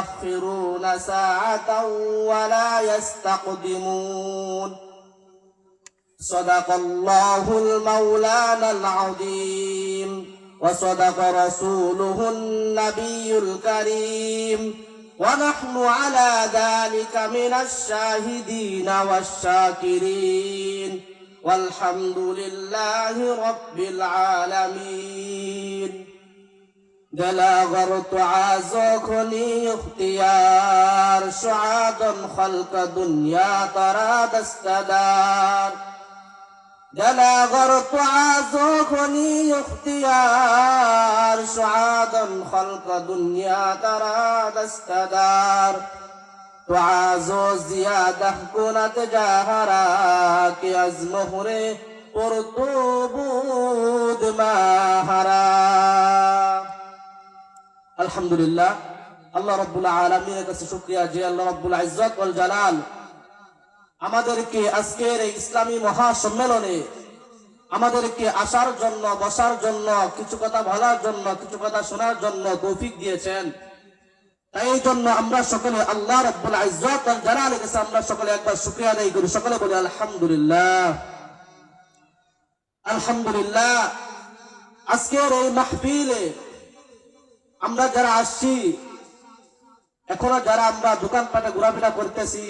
لا يستغفرون ساعة ولا يستقدمون. صدق الله المولانا العظيم. وصدق رسوله النبي الكريم. ونحن على ذلك من الشاهدين والشاكرين. والحمد لله رب العالمين. دلاغرت عازوكني اختيار شعاد خلق دنيا تراد استدار دلاغرت عازوكني اختيار شعاد خلق دنيا تراد استدار تعازو زيادة كنت جاهراك أزمهري قرطوبود ماهرا আলহামদুলিল্লাহ। আল্লাহ রব্বুল আলমীর কাছে শুক্রিয়া যে আল্লাহ রব্বুল ইজ্জত ওয়াল জালাল আমাদেরকে আজকের এই ইসলামী মহাসম্মেলনে আমাদেরকে আসার জন্য, বসার জন্য, কিছু কথা বলার জন্য, কিছু কথা শোনার জন্য তৌফিক দিয়েছেন। তাই এই জন্য আমরা সকলে আল্লাহ রব্বুল ইজ্জত ওয়াল জালালের কাছে আমরা সকলে একবার শুকরিয়া আদায় করি। সকলে বলি আলহামদুলিল্লাহ। আলহামদুলিল্লাহ। আজকের এই মাহফিলে আমরা যারা আসছি, এখনও যারা আমরা দোকানপাটে ঘোরাফেরা করতেছি,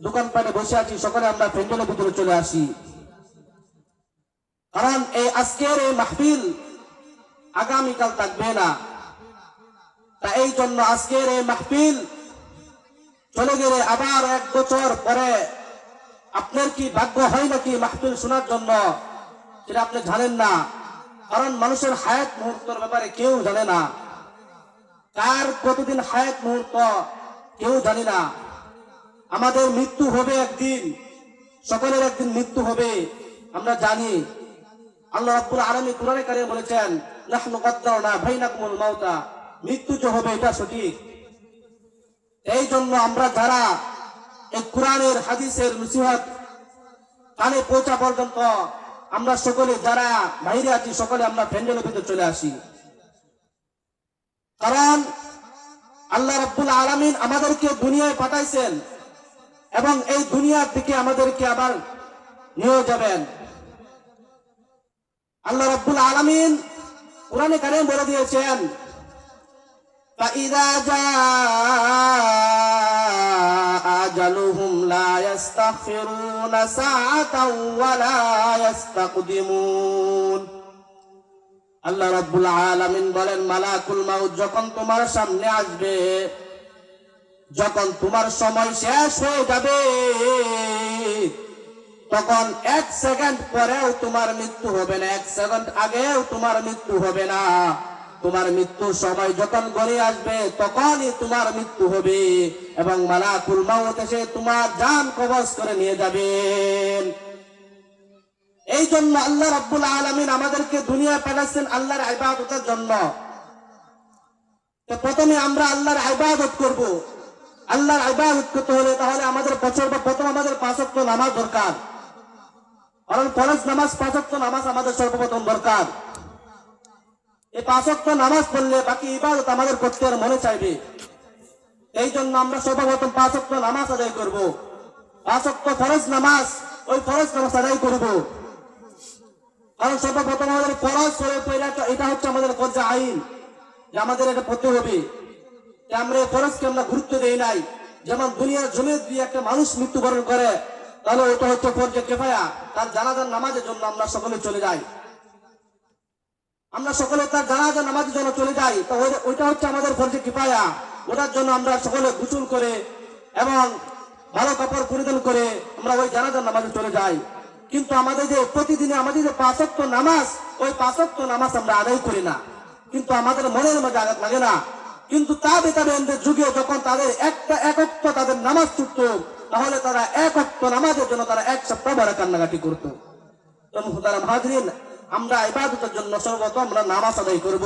দোকানপাটে বসে আছি, সকলে আমরা প্যান্ডেলের ভিতরে চলে আসি। কারণ এই আজকের এই মাহফিল আগামীকাল থাকবে না। তা এই জন্য আজকের এই মাহফিল চলে গেলে আবার এক বছর পরে আপনার কি ভাগ্য হয় নাকি মাহফিল শোনার জন্য? সেটা আপনি জানেন না। কারণ মানুষের হায়াত মুহূর্তের ব্যাপারে কেউ জানে না। কার কতদিন হায়াত মুহূর্ত কেউ জানি না। আমাদের মৃত্যু হবে একদিন, সকলের একদিন মৃত্যু হবে, আমরা জানি। আল্লাহ রাব্বুল আলামিন কোরআনে কারিমে বলেছেন বাইনাকুমুল মাউতা মৃত্যু যে হবে এটা সঠিক। এই জন্য আমরা যারা এই কোরআনের, হাদিসের নসিহত কানে পৌঁছা পর্যন্ত, আমরা সকলে যারা বাইরে আছি, সকলে আমরা প্যান্ডেলের ভিতরে চলে আসি। কারণ আল্লাহ রব্বুল আলমিন আমাদেরকে দুনিয়ায় পাঠাইছেন এবং এই দুনিয়ার থেকে আমাদেরকে আবার নিয়ে যাবেন আল্লাহ রব্বুল আলমিন কোরআনে কারিম বলে দিয়েছেন فإذا جاء أجلهم لا يستغفرون ساعة ولا يستقدمون আল্লাহ রাব্বুল আলামিন বলেন, মালাকুল মাউত যখন তোমার সামনে আসবে, যখন তোমার সময় শেষ হয়ে যাবে, তখন এক সেকেন্ড পরেও তোমার মৃত্যু হবে না, এক সেকেন্ড আগেও তোমার মৃত্যু হবে না। তোমার মৃত্যুর সময় যখন গড়ে আসবে, তখনই তোমার মৃত্যু হবে এবং মালাকুল মাউত এসে তোমার জান কবজ করে নিয়ে যাবেন। এই জন্য আল্লাহ রাব্বুল আলামিন আমাদেরকে দুনিয়ায় পাঠাচ্ছেন আল্লাহর ইবাদতের জন্য। তো প্রথমে আমরা আল্লাহর ইবাদত করব। আল্লাহর ইবাদত করতে হলে তাহলে আমাদের বছর বা প্রথম আমাদের পাঁচ ওয়াক্ত নামাজ দরকার। কারণ ফরজ নামাজ পাঁচ ওয়াক্ত নামাজ আমাদের সর্বপ্রথম দরকার। এই পাঁচ ওয়াক্ত নামাজ পড়লে বাকি ইবাদত আমাদের করতে আর মনে চাইবে। এই জন্য আমরা সর্বপ্রথম পাঁচ ওয়াক্ত নামাজ আদায় করব। পাঁচ ওয়াক্ত ফরজ নামাজ, ওই ফরজ নামাজ আদায় করব। কারণ সর্বপ্রথম আমাদের ফরজ এটা হচ্ছে আমাদের পর্যায়ে আইন। যে আমাদের এটা পড়তে হবে আমরা এই ফরজকে আমরা গুরুত্ব দেই নাই। যেমন দুনিয়ার জমি দিয়ে একটা মানুষ মৃত্যুবরণ করে, তাহলে ওটা হচ্ছে ফরজে কেফায়া। তার জানাজার নামাজের জন্য আমরা সকলে চলে যাই। আমরা সকলে তার জানাজার নামাজের জন্য চলে যাই। তো ওইটা হচ্ছে আমাদের ফরজে কিফায়া। ওটার জন্য আমরা সকলে গুচুল করে এবং ভালো কাপড় পরিধান করে আমরা ওই জানাজার নামাজে চলে যাই। কিন্তু আমাদের যে প্রতিদিনে আমাদের যে পাঁচক্ত নামাজ, ওই পাঁচক্ত নামাজ আমরা আদায় করি না। কিন্তু আমাদের মনের মধ্যে আঘাত লাগে না। কিন্তু তা বেতাবেনদের যুগে যখন তাদের একটা একত্ব তাদের নামাজ ছুটত তাহলে তারা একত্ব নামাজের জন্য তারা এক সপ্তাহ ভরা কান্নাকাটি করতো। তারা মহাজরিন, আমরা ইবাদতের জন্য সর্বত আমরা নামাজ আদায় করব।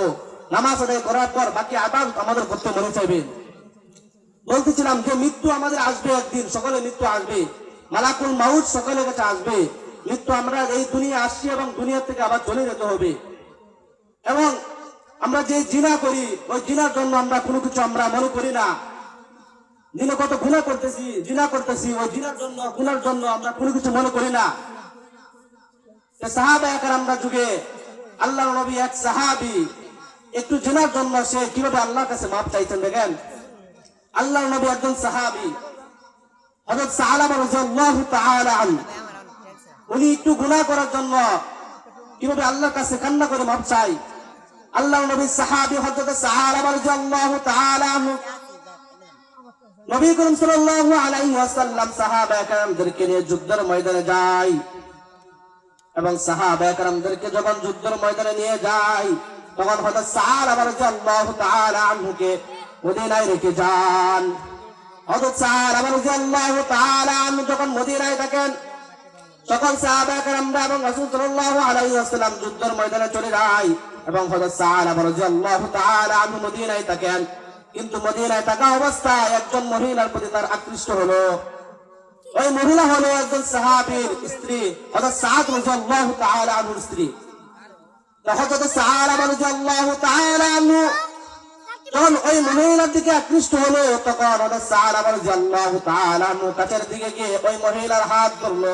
নামাজ আদায় করার পর বাকি আবাদত আমাদের করতে মনে চাইবে। বলতেছিলাম যে মৃত্যু আমাদের আসবে একদিন সকলে মৃত্যু আসবে। মালাকুল মাউদ সকলের কাছে আসবে। মৃত্যু আমরা এই দুনিয়া আসছি এবং দুনিয়া থেকে আবার চলে যেতে হবে। এবং আমরা যে জিনা করি, ওই জিনার জন্য আমরা কোনো কিছু আমরা মনে করি না। দিনে কত গুণা করতেছি, জিনা করতেছি, ওই জিনার জন্য, গুনার জন্য আমরা কোনো কিছু মনে করি না। সাহাবা আমরা যুগে আল্লাহ নবী এক সাহাবি একটু জেনার জন্য সে কীভাবে আল্লাহর কাছে মাপ চাইছেন দেখেন? আল্লাহ নবী একজন সাহাবি, হযরত সালামা রাদিয়াল্লাহু তাআলা আনহু। উনি একটু গুণা করার জন্য কীভাবে আল্লাহর কাছে কান্না করে মাপ চাই? আল্লাহ নবী সাহাবি হজরত সাহাবার জল্লাহ নবী করিম সাল্লাল্লাহু আলাইহি ওয়াসাল্লাম সাহাবা নিয়ে যুদ্ধের ময়দানে এবং সাহাবা کرامদেরকে যখন যুদ্ধের ময়দানে নিয়ে যায়, তখন হযরত সাহাবা রাদিয়াল্লাহু তাআলা আনহুকে মদিনায় রেখে যান। হযরত সাহাবা আল্লাহ তাআলা আনহু যখন মদিনায় থাকেন তখন সাহাবাহাম যুদ্ধের ময়দানে চলে যায় এবং মদিনায় থাকেন। কিন্তু মদিনায় থাকা অবস্থায় একজন মহিলার প্রতি তার আকৃষ্ট হলো। ওই মহিলা হলো একজন সাহাবির স্ত্রী, হযরত স্ত্রী। ওই মহিলার দিকে আকৃষ্ট হলো, তখন হযরত সাহাব রাদিয়াল্লাহু কাছের দিকে গিয়ে ওই মহিলার হাত ধরলো।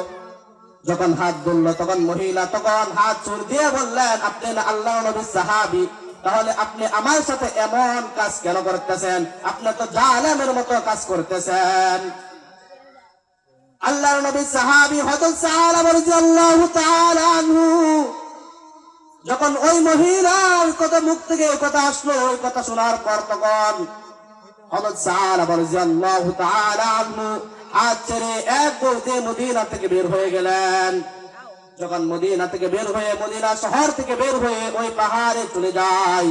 যখন হাত ধরলো তখন মহিলা তখন হাত ছুর দিয়ে বললেন, আপনি আল্লাহ নবীর সাহাবি? তাহলে আপনি আমার সাথে এমন কাজ কেন করতেছেন? আপনি তো জালেমের মতো কাজ করতেছেন। আল্লাহর নবী সাহাবি হযরত সালাম রাদিয়াল্লাহু তাআলা আনহু, যখন ওই মহিলার কথা মুখ থেকে ওই কথা আসলো, ওই কথা শোনার পর তখন হযরত আনহু হাত ছেড়ে এক দৌড়ে মদিনা থেকে বের হয়ে গেলেন। যখন মদিনা থেকে বের হয়ে মদিনা শহর থেকে বের হয়ে ওই পাহাড়ে চলে যায়।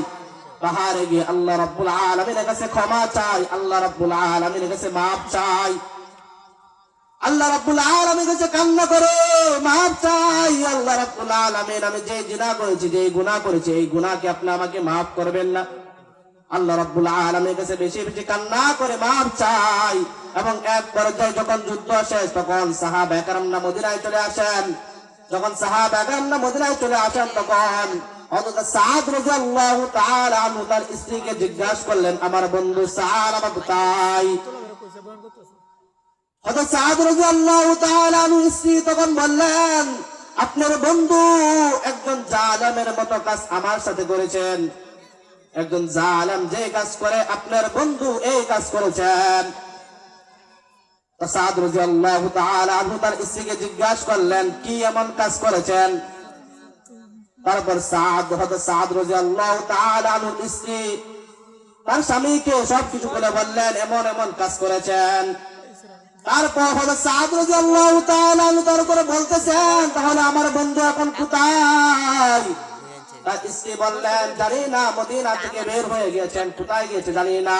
পাহাড়ে গিয়ে আল্লাহ রাব্বুল আলামিনের কাছে ক্ষমা চাই আল্লাহ রাব্বুল আলামিনের কাছে মাপ চাই আল্লাহ রাব্বুল আলামিনের কাছে কান্না করে মাপ চাই আল্লাহ রাব্বুল আলামিন, আমি যে জিনা করেছি, যে গুনাহ করেছি, এই গুনাহকে আপনি আমাকে মাফ করবেন না। আল্লাহ রাব্বুল আলামিনের কাছে বেশি বেশি কান্না করে মাপ চাই এবং এক পর্যায়ে যখন যুদ্ধ শেষ তখন সাহাবা একরামরা মদিনায় চলে আসেন। যখন সাহাবা একরামরা মদিনায় চলে আসেন, তখন আপনার বন্ধু একজন জালেমের মতো কাজ আমার সাথে করেছেন। একজন জালেম যে কাজ করে, আপনার বন্ধু এই কাজ করেছেন। সাদ তার স্ত্রীকে জিজ্ঞাসা করলেন, কি এমন কাজ করেছেন? তারপর সাদ সাদ রাদিয়াল্লাহু তাআলা আনহুর স্ত্রী তার স্বামীকে বলে বললেন, এমন এমন কাজ করেছেন। তারপর তার উপরে বলতেছেন, তাহলে আমার বন্ধু এখন কোথায়? বললেন, জানি না, মদিনা থেকে বের হয়ে গিয়েছেন, কোথায় গিয়েছে জানি না।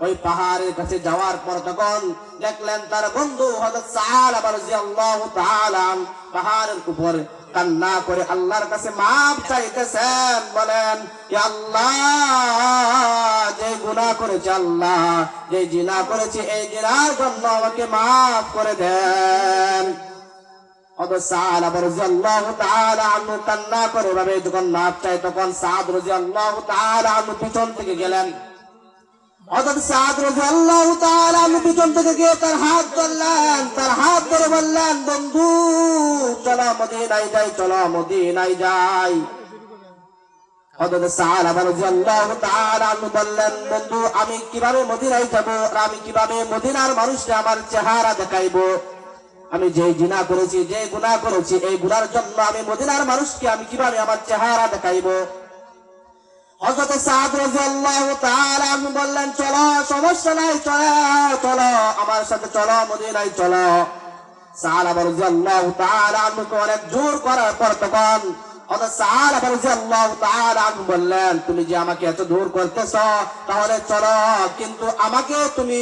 ওই পাহাড়ের কাছে যাওয়ার পর তখন দেখলেন তার বন্ধু পাহাড়ের উপর কান্না করে আল্লাহর কাছে মাপ চাইতেছেন, বলেন আল্লাহ, যে গুনাহ করেছে আল্লাহ, যে জিনা করেছে এই জিনার জন্য আমাকে মাফ করে দেন। কান্না করে যখন চায়, তখন সাদ তাআলা আনহু পিছন থেকে গেলেন। তার হাত তার হাত বন্ধু যাই যাই। বললেন, বন্ধু, আমি কীভাবে মদিনায় যাব আর আমি কীভাবে মদিনার মানুষকে আমার চেহারা দেখাইবো? আমি যে জিনা করেছি যে গুনাহ করেছি, এই গুনার জন্য আমি মদিনার মানুষকে আমি কীভাবে আমার চেহারা দেখাইবো? হযরত সাদ রাদিয়াল্লাহু তাআলা আনহু বললেন, চলো, সমস্যা নাই, চলো চলো, আমার সাথে চলো, মদিনায় চলো। সাহাবা রাদিয়াল্লাহু তাআলা আনহুকে অনেক জোর করার পর তখন হযরত সাহাবা রাদিয়াল্লাহু তাআলা আনহু বললেন, তুমি যে আমাকে এত দূর করতেছ, তাহলে চলো, কিন্তু আমাকে তুমি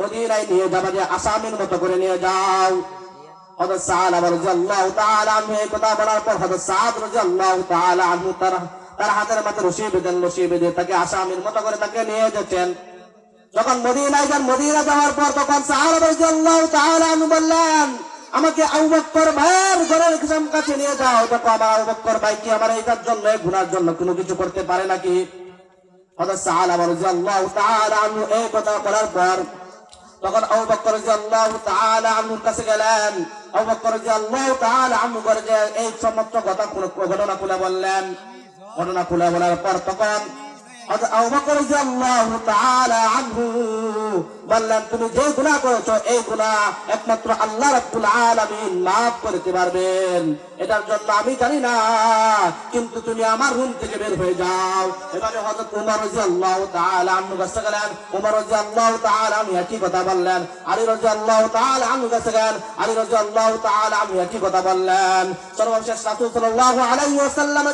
মদিনায় নিয়ে যাবে, যে আসামির মতো করে নিয়ে যাও। হযরত সাহাবা রাদিয়াল্লাহু তাআলা এই কথা বলার পর হযরত সাদ রাদিয়াল্লাহু তাআলা আনহু তার তার হাতের মাথায় রশি বেঁধেন, রশি বেঁধে তাকে আসামির মতো করে তাকে নিয়ে যেতেন। যখন মদিনায় যান, মদিনা যাওয়ার পর তখন সাহাবা রাদিয়াল্লাহু তাআলা আনহু বললেন, আমাকে আবু বকর ভাইয়ের ঘরের কাছে নিয়ে যাও। দেখো, আমার আবু বকর ভাই কি আমার এইটার জন্য গুনার জন্য কোনো কিছু করতে পারে নাকি? এই এই সমস্ত কথা কোন ঘটনা খুলে বললেন। ঘটনা খুলে বলার পর তখন আনহু বললেন, তুমি যে গুনাহ করেছ, এই গুনাহ একমাত্র আল্লাহ রাব্বুল এটার জন্য আমি জানি কিন্তু তুমি আমার রুম থেকে বের হয়ে যাও। এবারে হযরত কাছে গেলেন। উমর রাদিয়াল্লাহু তাআলা আনহু একই কথা বললেন। আলী রাদিয়াল্লাহু তাআলা আনহু কাছে গেলেন। আলী রাদিয়াল্লাহু তাআলা আনহু একই বললেন। সর্বশেষ রাসূল সাল্লাল্লাহু আলাইহি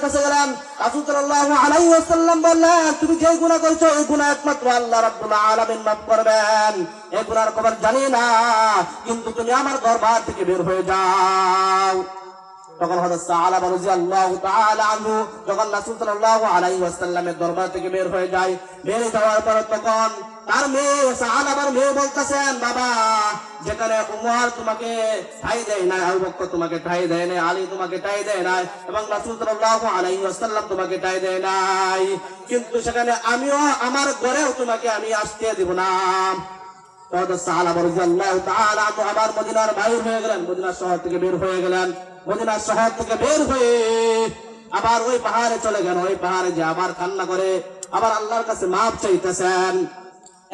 কাছে গেলেন। রাসূল সাল্লাল্লাহু আলাইহি ওয়াসাল্লাম বললেন তুমি যে গুণা করছ এই গুণা একমাত্র আল্লাহ রাব্বুল আলামিন মাফ করবেন। এই গুণার খবর জানি না, কিন্তু তুমি আমার ঘর থেকে বের হয়ে যাও। তখন হযরত সাহাবা রাদিয়াল্লাহু তাআলা আনহু যখন রাসূল সাল্লাল্লাহু আলাইহি ওয়াসাল্লামের দরবার থেকে বের হয়ে যায়, বের যাওয়ার পর তখন তার মেয়ে সাহাবার মেয়ে বলতেছেন, বাবা, যেখানে উমর তোমাকে ঠাই দেয় না আবু বকর তোমাকে ঠাই দেয় না আলী তোমাকে ঠাই দেয় না এবং রাসূল সাল্লাল্লাহু আলাইহি ওয়াসাল্লাম তোমাকে ঠাই দেয় নাই, কিন্তু সেখানে আমিও আমার ঘরেও তোমাকে আমি আসতে দিব না। হযরত সাহাবা রাদিয়াল্লাহু তাআলা তো আবার মদিনার বাইর হয়ে গেলেন মদিনা শহর থেকে বের হয়ে গেলেন। মদিনা শহর থেকে বের হয়ে আবার ওই পাহাড়ে চলে গেল। ওই পাহাড়ে যে আবার কান্না করে আবার আল্লাহর কাছে মাপ চাইতেছেন।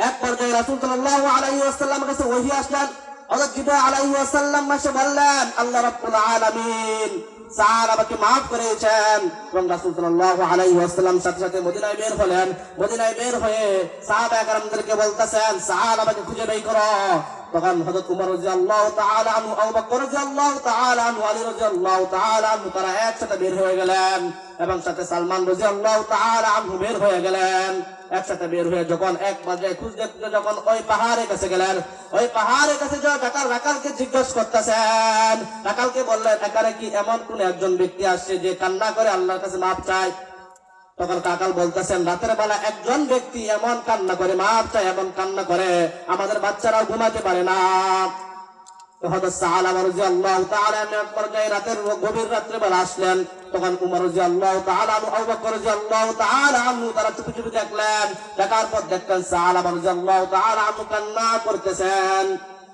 এক পর্যায়ে রাসূল সাল্লাল্লাহু আলাইহি ওয়াসাল্লামের কাছে ওহী আসলেন। আলাইহি ওয়াসাল্লাম বললেন, আল্লাহ সাহাবাকে মাফ করেছেন। রাসূল বের হলেন। বের হয়ে বলতেছেন সাহাবাকে খুঁজে বের করো। তখন উমর তাআলা আনহু, আবু বকর তাআলা আনহু, আলী তাআলা আনহু, তারা একসাথে বের হয়ে গেলেন এবং সাথে সালমান তাআলা আনহু বের হয়ে গেলেন। একসাথে বের হয়ে যখন এক পর্যায়ে খুঁজতে খুঁজতে যখন ওই পাহাড়ের কাছে গেলেন, ওই পাহাড়ের কাছে যা ডাকাল রাকালকে জিজ্ঞেস করতেছেন। রাকালকে বললেন, এখানে কি এমন কোন একজন ব্যক্তি আসছে যে কান্না করে আল্লাহর কাছে মাপ চায়? তখন কাকাল বলতেছেন, রাতের বেলা একজন ব্যক্তি এমন কান্না করে, মাপ চায় এমন কান্না করে, আমাদের বাচ্চারাও ঘুমাতে পারে না। রাতের গভীর রাত্রে দেখলেন। দেখার পর দেখলেন তাআলা আনহু কান্না করতেছেন।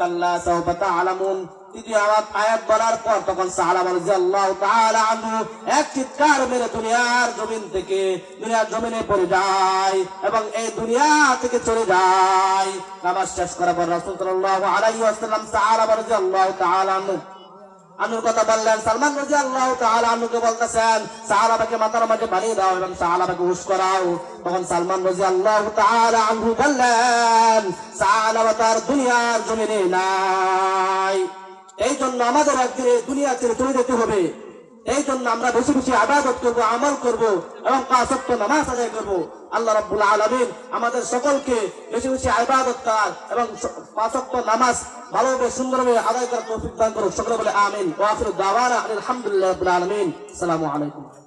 জমিন পড়ে এবং এই দুনিয়া থেকে চলে যায়। নামাজ শেষ করার পর রাসূল সাল্লাল্লাহু আলাইহি ওয়াসাল্লাম সাহাবা রাদিয়াল্লাহু তাআলা আনহু আনুর কথা বললেন সালমান রাজি আল্লাহ তাহলে আনুকে বলতেছেন, সাহাবাকে মাথার মাঝে বানিয়ে দাও এবং সাহাবাকে হুশ করাও। তখন সালমান রাজি আল্লাহ তাহলে আনহু বললেন সাহাবা তার দুনিয়ার জমিনে নাই। এই জন্য আমাদের একদিনে দুনিয়া ছেড়ে চলে যেতে হবে। এই জন্য আমরা বেশি বেশি আবাদত করব, আমল করব এবং পাঁচত্ব নামাজ আদায় করব। আল্লাহ রাব্বুল আলামিন আমাদের সকলকে বেশি বেশি আবাদত করার এবং পাঁচত্ব নামাজ ভালোভাবে সুন্দরভাবে আদায় করার তৌফিক করুন সকলে বলে আমিন। ওয়া আখিরু আলহামদুলিল্লাহি রাব্বিল আলামিন। আসসালামু আলাইকুম।